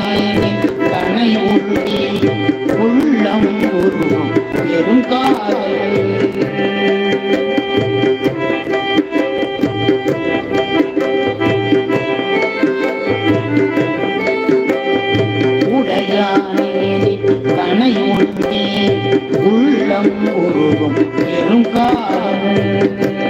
நாயகி தன்னை ஒழுங்கி உள்ளம் உருவம் பெரும் காதல் உள்ளம் உருகும் பெரும் காலம்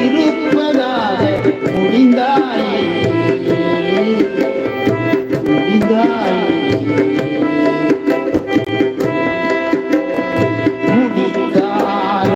இருப்பதாக முடிந்தாய்